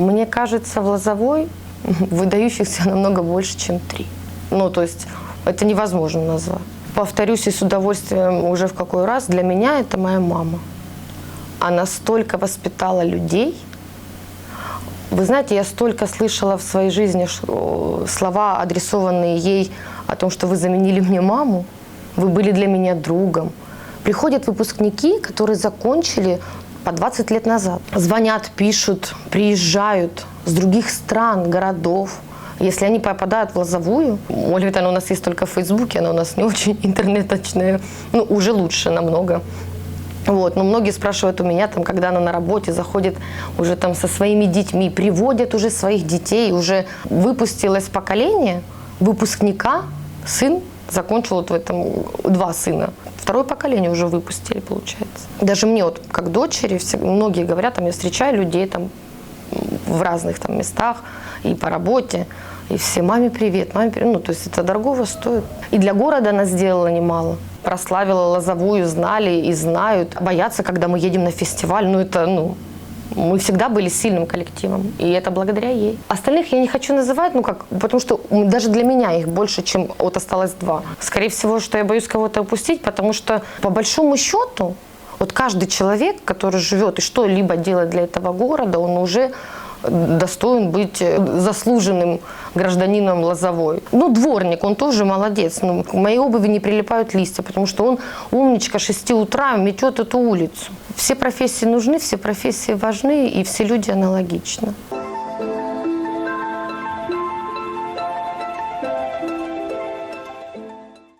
Мне кажется, в Лозовой выдающихся намного больше, чем три. Ну, то есть это невозможно назвать. Повторюсь и с удовольствием уже в какой раз, для меня это моя мама. Она столько воспитала людей. Вы знаете, я столько слышала в своей жизни слова, адресованные ей о том, что вы заменили мне маму, вы были для меня другом. Приходят выпускники, которые закончили по 20 лет назад. Звонят, пишут, приезжают с других стран, городов. Если они попадают в Лозовую, Ольга Витальевна у нас есть только в Фейсбуке, она у нас не очень интернеточная, ну, уже лучше намного. Вот, но многие спрашивают у меня, там, когда она на работе заходит уже там со своими детьми, приводят уже своих детей, уже выпустилось поколение выпускника, сын закончил вот в этом два сына. Второе поколение уже выпустили, получается. Даже мне вот как дочери, все, многие говорят, там, я встречаю людей там в разных там местах и по работе, и все, маме привет, маме привет. Ну, то есть это дорогого стоит. И для города она сделала немало. Прославила Лозовую, знали и знают. Боятся, когда мы едем на фестиваль, ну это, ну, мы всегда были сильным коллективом, и это благодаря ей. Остальных я не хочу называть, ну как, потому что даже для меня их больше, чем вот осталось два. Скорее всего, что я боюсь кого-то упустить, потому что по большому счету вот каждый человек, который живет и что-либо делает для этого города, он уже достоин быть заслуженным гражданином Лозовой. Ну, дворник, он тоже молодец. Ну, к моей обуви не прилипают листья, потому что он умничка 6 утра метет эту улицу. Все профессии нужны, все профессии важны, и все люди аналогичны.